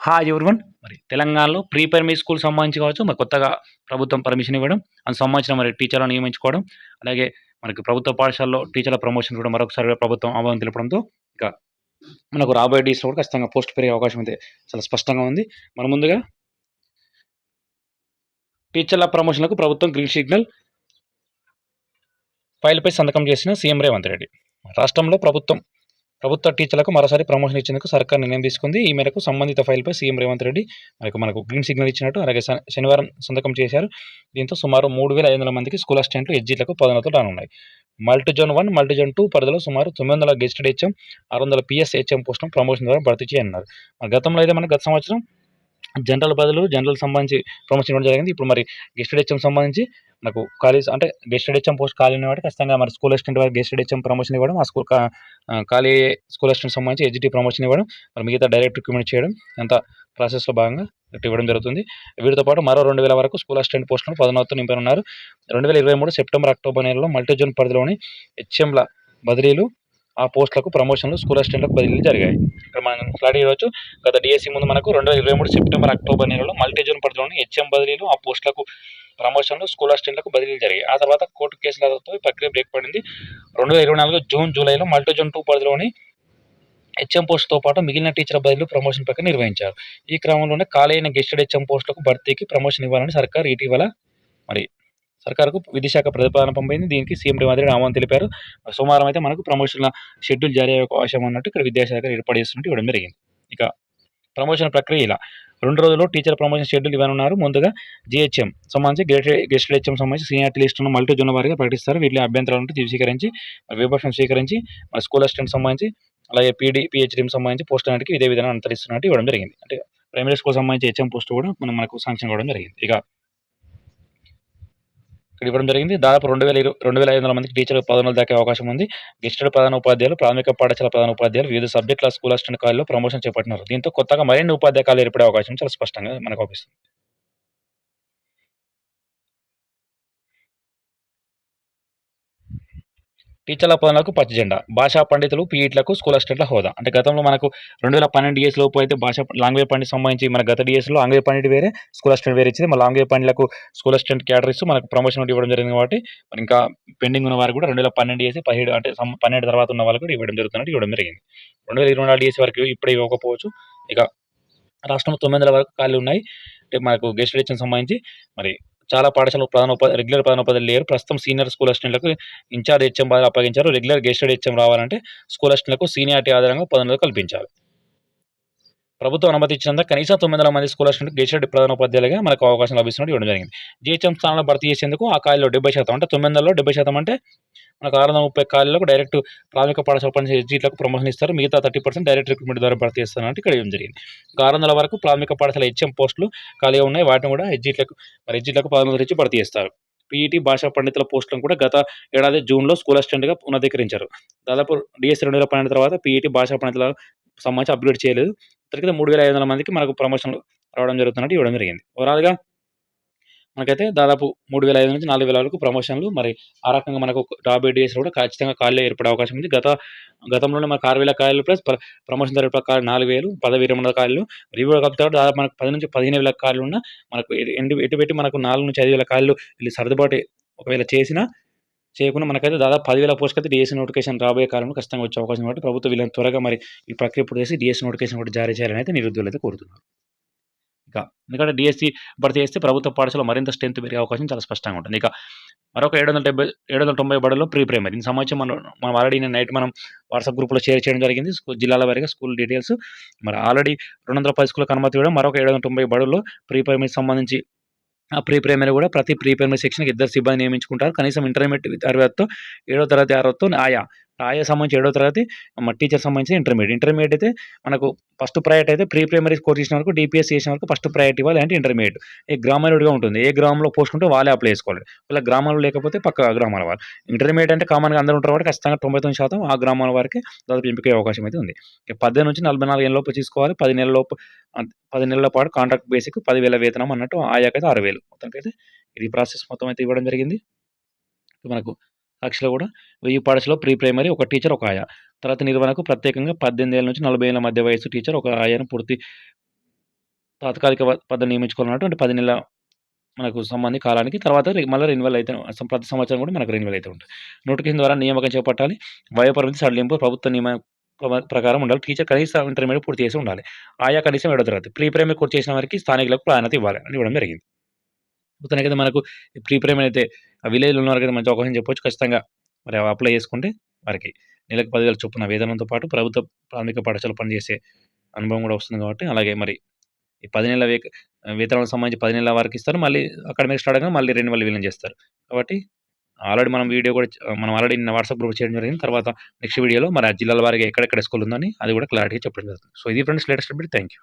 Hi everyone మరి తెలంగాణలో pre primary school సంబంధించి కావచ్చు మరి కొత్తగా ప్రభుత్వం పర్మిషన్ ఇవ్వడం అందుకు సంబంధించిన మరి టీచర్లను నియమించుకోవడం అలాగే మనకి ప్రభుత్వ పాఠశాలలో టీచర్ల ప్రమోషన్ కూడా మరొకసారి ప్రభుత్వం ఆమోదం తెలపడంతో ఇక మనకు రాబోయే డీస్లో కూడా ఖచ్చితంగా పోస్ట్ పెరిగే అవకాశం అయితే చాలా స్పష్టంగా ఉంది. మన ముందుగా టీచర్ల ప్రమోషన్లకు ప్రభుత్వం గ్రీన్ సిగ్నల్ ఫైల్పై సంతకం చేసిన సీఎం రేవంత్ రెడ్డి. రాష్ట్రంలో ప్రభుత్వం ప్రభుత్వ టీచర్లకు మరోసారి ప్రమోషన్ ఇచ్చేందుకు సర్కార్ నిర్ణయం తీసుకుంది. ఈ మేరకు సంబంధిత ఫైల్పై సీఎం రేవంత్ రెడ్డి మనకు మనకు గ్రీన్ సిగ్నల్ ఇచ్చినట్టు అలాగే శనివారం సంతకం చేశారు. దీంతో సుమారు మూడు వేల ఐదు వందల మందికి స్కూల్ అసిస్టెంట్లు ఎడ్జీలకు పదోన్నతులు రానున్నాయి. Multi zone one multi zone two పరిధిలో సుమారు తొమ్మిది వందల గెస్టెడ్ హెచ్ఎం ఆరు వందల పిఎస్ హెచ్ఎం పోస్టును ప్రమోషన్ ద్వారా భర్తీ చేయనున్నారు. గతంలో అయితే మనకు గత సంవత్సరం జనరల్ బదులు జనరల్ సంబంధించి ప్రమోషన్ ఇవ్వడం జరిగింది. ఇప్పుడు మరి గెస్టెడ్ హెచ్ఎం సంబంధించి నాకు కాలేజ్ అంటే గెస్టెడ్ హెచ్ఎం పోస్ట్ ఖాళీ ఉన్నవాడు వాటికి ఖచ్చితంగా మరి స్కూల్ అసిస్టెంట్ వారికి గెస్టెడ్ హెచ్ఎం ప్రమోషన్ ఇవ్వడం ఆ స్కూల్ ఖాళీ స్కూల్ అసిస్టెంట్ సంబంధించి ఎడ్జిటీ ప్రమోషన్ ఇవ్వడం మరి మిగతా డైరెక్ట్ రిక్రూట్మెంట్ చేయడం అంత ప్రాసెస్లో భాగంగా ఇవ్వడం జరుగుతుంది. వీటితో పాటు మరో రెండు వేల వరకు స్కూల్ అసిస్టెంట్ పోస్టులను పదనొత్తు నింపనున్నారు. రెండు వేల ఇరవై మూడు సెప్టెంబర్ అక్టోబర్ నెలలో మల్టీజోన్ పరిధిలోని హెచ్ఎంల బదిలీలు ఆ పోస్టులకు ప్రమోషన్లు స్కూల్ అసిస్టెంట్లకు బదిలీలు జరిగాయి. ఇక్కడ మనం క్లారిటీ ఇవ్వచ్చు గత డిఎస్సి ముందు మనకు రెండు వేల ఇరవై మూడు సెప్టెంబర్ అక్టోబర్ నెలలో మల్టీజోన్ పరిధిలోని హెచ్ఎం బదిలీలు ఆ పోస్టులకు ప్రమోషన్లు స్కూల్ అసిస్టెంట్లకు బదిలీలు జరిగాయి. ఆ తర్వాత కోర్టు కేసులతో ప్రక్రియ బ్రేక్ పడింది. రెండు వేల ఇరవై నాలుగు జూన్ జూలైలో మల్టీజోన్ టూ పరిధిలోని హెచ్ఎం పోస్టుతో పాటు మిగిలిన టీచర్ బదిలీలు ప్రమోషన్ ప్రక్రియ నిర్వహించారు. ఈ క్రమంలోనే ఖాళీ అయిన గెస్టెడ్ హెచ్ఎం పోస్టులకు భర్తీకి ప్రమోషన్ ఇవ్వాలని సర్కార్ ఇటీవల మరి సర్కార్కు విధిశాఖ ప్రతిపాదన పంపింది. దీనికి సీఎం రేవంత్ రెడ్డి ఆమోదం తెలిపారు. సోమవారం అయితే మనకు ప్రమోషన్ల షెడ్యూల్ జారీ అయ్యే అవకాశం ఉన్నట్టు ఇక్కడ విద్యాశాఖ ఏర్పాటు చేస్తున్నట్టు ఇవ్వడం జరిగింది. ఇక ప్రమోషన్ ప్రక్రియ ఇలా. రెండు రోజుల్లో టీచర్ ప్రమోషన్ షెడ్యూల్ ఇవ్వనున్నారు. ముందుగా జిహెచ్ఎం సంబంధించి గెస్టెడ్ గెస్టెడ్ హెచ్ఎం సంబంధించి సీనియారిటీ లిస్టును మల్టీ జోన్ వారిగా ప్రకటిస్తారు. వీటిలో అభ్యంతరాలు ఉంటే స్వీకరించి విభాషణ స్వీకరించి మన స్కూల్ అసిస్టెంట్ సంబంధించి అలాగే పీడీ పిహెచ్డీకి సంబంధించి పోస్ట్ అన్నిటికీ ఇదే విధానం అంతరిస్తున్నట్టు ఇవ్వడం జరిగింది. అంటే ప్రైమరీ స్కూల్ సంబంధించి హెచ్ఎం పోస్ట్ కూడా మనం మనకు శాంక్షన్ ఇవ్వడం జరిగింది. ఇక ఇక్కడ ఇవ్వడం జరిగింది. దాదాపు రెండు వేల ఇరవై రెండు వేల ఐదు వందల మందికి టీచర్ పదవులు దాకా అవకాశం ఉంది. గెస్టెడ్ ప్రధాన ఉపాధ్యాయులు ప్రాథమిక పాఠశాల ప్రధాన ఉపాధ్యాయులు వివిధ సబ్జెక్టుల స్కూల్ అసిస్టెంట్ కాలేజీలో ప్రమోషన్ చేపట్టినారు. దీంతో కొత్తగా మరిన్ని ఉపాధ్యాయులు ఏర్పడే అవకాశం చాలా స్పష్టంగా మనకు అవుపిస్తుంది టీచర్ల పదవులకు పచ్చ జెండా. భాషా పండితులు పీఈట్లకు స్కూల్ అసిస్టెంట్ల హోదా. అంటే గతంలో మనకు రెండు వేల పన్నెండు డిఎస్ లోపు అయితే భాష లాంగ్వేజ్ పండిట్ సంబంధించి మన గత డిఎస్లో లాంగ్వేజ్ పండిట్ వేరే స్కూల్ అసిస్టెంట్ వేరే ఇచ్చింది. మన లాంగ్వేజ్ పండిట్లకు స్కూల్ అసిస్టెంట్ క్యాటరీస్ మనకు ప్రమోషన్ ఇవ్వడం జరిగింది కాబట్టి మరి ఇంకా పెండింగ్ ఉన్న వారు కూడా రెండు వేల పన్నెండు డిఎస్ పదిహేడు అంటే పన్నెండు తర్వాత ఉన్న వాళ్ళు కూడా ఇవ్వడం జరుగుతున్నట్టు ఇవ్వడం జరిగింది. రెండు వేల ఇరవై నాలుగు డిఎస్ వరకు ఇప్పుడే ఇవ్వకపోవచ్చు. ఇక రాష్ట్రంలో తొమ్మిది వందల వరకు ఖాళీ ఉన్నాయి. అంటే మనకు గెస్ట్ లెక్చర్ సంబంధించి మరి చాలా పాఠశాలలు ప్రధాన ఉపాధి రెగ్యులర్ ప్రధాన ఉపాధి లేరు. ప్రస్తుతం సీనియర్ స్కూల్ అసిస్టెంట్లకు ఇన్ఛార్జ్ హెచ్ఎం బాధ్యత అప్పగించారు. రెగ్యులర్ గెస్టెడ్ హెచ్ఎం రావాలంటే స్కూల్ అసిస్టెంట్లకు సీనియారిటీ ఆధారంగా పదవులు కల్పించాలి. ప్రభుత్వం అనుమతి ఇచ్చినందుకు కనీసం తొమ్మిది వందల మంది స్కూల్ అసిస్టెంట్ గెస్టెడ్ ప్రధాన ఉపాధ్యాయులుగా మనకు అవకాశం లభిస్తున్నట్టు ఇవ్వడం జరిగింది. జిహెచ్ఎం స్థానంలో భర్తీ చేసేందుకు ఆ ఖాళీలో డెబ్బై శాతం అంటే తొమ్మిది వందలలో డెబ్బై శాతం అంటే మనకు ఆరు వందల ముప్పై ఖాళీలకు డైరెక్ట్ ప్రాథమిక పాఠశాల పని ఎస్జీలకు ప్రమోషన్ ఇస్తారు. మిగతా థర్టీ పర్సెంట్ డైరెక్ట్ రిక్రూట్మెంట్ ద్వారా భర్తీ చేస్తారంటే ఇక్కడ ఏం జరిగింది. ఇంకా ఆరు వందల వరకు ప్రాథమిక పాఠశాల హెచ్ఎం పోస్టులు ఖాళీగా ఉన్నాయి. వాటిని కూడా ఎస్జీలకు మరి ఎస్జీలకు పదకొండు భర్తీ చేస్తారు. పీఈటీ భాషా పండితుల పోస్టులను కూడా గత ఏడాది జూన్లో స్కూల్ అసిస్టెంట్గా ఉన్నధీకరించారు దాదాపు డిఎస్ రెండు వేల పన్నెండు తర్వాత పీఈటీ భాషా పండితుల సంబంధించి అప్గ్రేడ్ చేయలేదు. ఇప్పటికైతే మూడు వేల ఐదు వందల మందికి మనకు ప్రమోషన్లు రావడం జరుగుతున్నట్టు ఇవ్వడం జరిగింది. ఓవరాల్గా మనకైతే దాదాపు మూడు వేల ఐదు నుంచి నాలుగు వేల వరకు ప్రమోషన్లు మరి ఆ రకంగా మనకు రాబోయే డేస్ కూడా ఖచ్చితంగా ఖాళీ ఏర్పడే అవకాశం ఉంది. గత గతంలోనే మనకు ఆరు వేల ఖాళీలు ప్లస్ ప్రమోషన్ ధర ప్రకారం నాలుగు వేలు పదవి విరమణ ఖాళీలు రివ్యూ కలుపుతా దాదాపు మనకు పది నుంచి పదిహేను వేల ఖాళీలు ఉన్న మనకు ఎటు- ఎటు పెట్టి మనకు నాలుగు నుంచి ఐదు వేల ఖాళీలు వీళ్ళు సర్దుబాటు ఒకవేళ చేసినా చేయకుండా మనకైతే దాదాపు పదివేల పోస్ట్ అయితే డిఎస్సీ నోటిఫికేషన్ రాబోయే కాలంలో ఖచ్చితంగా వచ్చే అవకాశం కాబట్టి ప్రభుత్వం వీళ్ళని త్వరగా మరి ఈ ప్రక్రియ పూర్తి చేసి డిఎస్సీ నోటిఫికేషన్ కూడా జారీ చేయాలని అయితే నిరుద్యోగులు అయితే కోరుతున్నారు. ఇక ఎందుకంటే డిఎస్సీ భర్తీ చేస్తే ప్రభుత్వ పాఠశాల మరింత స్ట్రెంత్ పెరిగే అవకాశం చాలా స్పష్టంగా ఉంటుంది. ఇక మరొక ఏడు వందల డెబ్బై ఏడు వందల తొంభై బడుల్లో ప్రీ ప్రైమరీ. దీని సంబంధించి మనం మనం ఆల్రెడీ నేను నైట్ మనం వాట్సాప్ గ్రూప్లో షేర్ చేయడం జరిగింది. జిల్లాల వారిగా స్కూల్ డీటెయిల్స్. మరి ఆల్రెడీ రెండు వందల పది స్కూళ్ళకి అనుమతి ఇవ్వడం మరొక ఏడు వందల తొంభై బడుల్లో ప్రీ ప్రైమరీకి సంబంధించి ఆ ప్రీ ప్రైమరీ కూడా ప్రతి ప్రీ ప్రైమరీ సెక్షన్కి ఇద్దరు సిబ్బంది నియమించుకుంటారు. కనీసం ఇంటర్మీడియట్ అరవైతో ఏడో తరగతి అరవైతో ఆయా. ఆయా సంబంధించి ఏడో తరగతి మన టీచర్ సంబంధించి ఇంటర్మీడియట్ ఇంటర్మీడియట్ అయితే మనకు ఫస్ట్ ప్రయారిటీ అయితే ప్రీ ప్రైమరీ కోర్స్ చేసిన వరకు డిపిఎస్ చేసిన వరకు ఫస్ట్ ప్రయారిటీ ఇవ్వాలి అంటే ఇంటర్మీడియట్ ఏ గ్రామాలుడిగా ఉంటుంది. ఏ గ్రామంలో పోస్ట్ ఉంటే వాళ్ళే అప్లై చేసుకోవాలి. ఇలా గ్రామాలు లేకపోతే పక్క గ్రామాల వారు ఇంటర్మీడియట్ అంటే కామన్గా అందరూ ఉంటారు కాబట్టి ఖచ్చితంగా తొంభై తొమ్మిది శాతం ఆ గ్రామాల వారికి దాదాపు ఎంపిక అవకాశం అయితే ఉంది. పద్దెనిమిది నుంచి నలభై నాలుగు ఏళ్ళ లోపు తీసుకోవాలి. పది నెలల లోపు పది నెలల పాటు కాంట్రాక్ట్ బేసిక్ పదివేల వేతనం అన్నట్టు ఆయాకైతే ఆరు వేలు. మొత్తానికైతే ఇది ప్రాసెస్ మొత్తం అయితే ఇవ్వడం జరిగింది. మనకు సాక్షిలో కూడా వెయ్యి పాఠశాలలో ప్రీ ప్రైమరీ ఒక టీచర్ ఒక ఆయా తర్వాత నిర్వహణకు ప్రత్యేకంగా పద్దెనిమిది ఏళ్ళ నుంచి నలభై ఏళ్ళ మధ్య వయసు టీచర్ ఒక ఆయాను పూర్తి తాత్కాలిక పద్ధతి నియమించుకోవాలన్నట్టు అంటే 10 నెలల మనకు సంబంధి కాలానికి తర్వాత మళ్ళీ రెన్యువల్ అయితే ప్రతి సంవత్సరం కూడా మనకు రెన్యువల్ అయితే ఉంటుంది. నోటిఫికేషన్ ద్వారా నియామకం చేపట్టాలి. వయోపరిమితి సడలింపు ప్రభుత్వ నియమ ప్రకారం ఉండాలి. టీచర్ కనీస ఇంటర్మీడియట్ పూర్తి చేసి ఉండాలి. ఆయా కనీసం ఏడో తరగతి. ప్రీ ప్రైమరీ పూర్తి చేసిన వారికి స్థానికులకు ప్రాధాన్యత ఇవ్వాలి అని ఇవ్వడం జరిగింది. మొత్తానికైతే మనకు ప్రీ ప్రైమరీ అయితే ఆ విలేజ్‌లో ఉన్న వారికైతే మంచి అవకాశం చెప్పొచ్చు. ఖచ్చితంగా మరి అప్లై చేసుకుంటే వారికి నెలకు పదివేల చొప్పున వేతనంతో పాటు ప్రభుత్వ ప్రాథమిక పాఠశాల పనిచేసే అనుభవం కూడా వస్తుంది కాబట్టి అలాగే మరి ఈ పది నెలల వేక వేతనాలకు సంబంధించి పది నెలల వరకు ఇస్తారు. మళ్ళీ అకాడమిక్ స్టార్ట్ అవ్వగానే మళ్ళీ రెండు వేల విలీనం చేస్తారు. కాబట్టి ఆల్రెడీ మనం వీడియో కూడా మనం ఆల్రెడీ నిన్న వాట్సాప్ గ్రూప్ చేయడం జరిగింది. తర్వాత నెక్స్ట్ వీడియోలో మరి ఆ జిల్లాల వారికి ఎక్కడెక్కడ స్కూల్ ఉందని అది కూడా క్లారిటీగా చెప్పడం జరుగుతుంది. సో ఇది friends latest update. Thank you.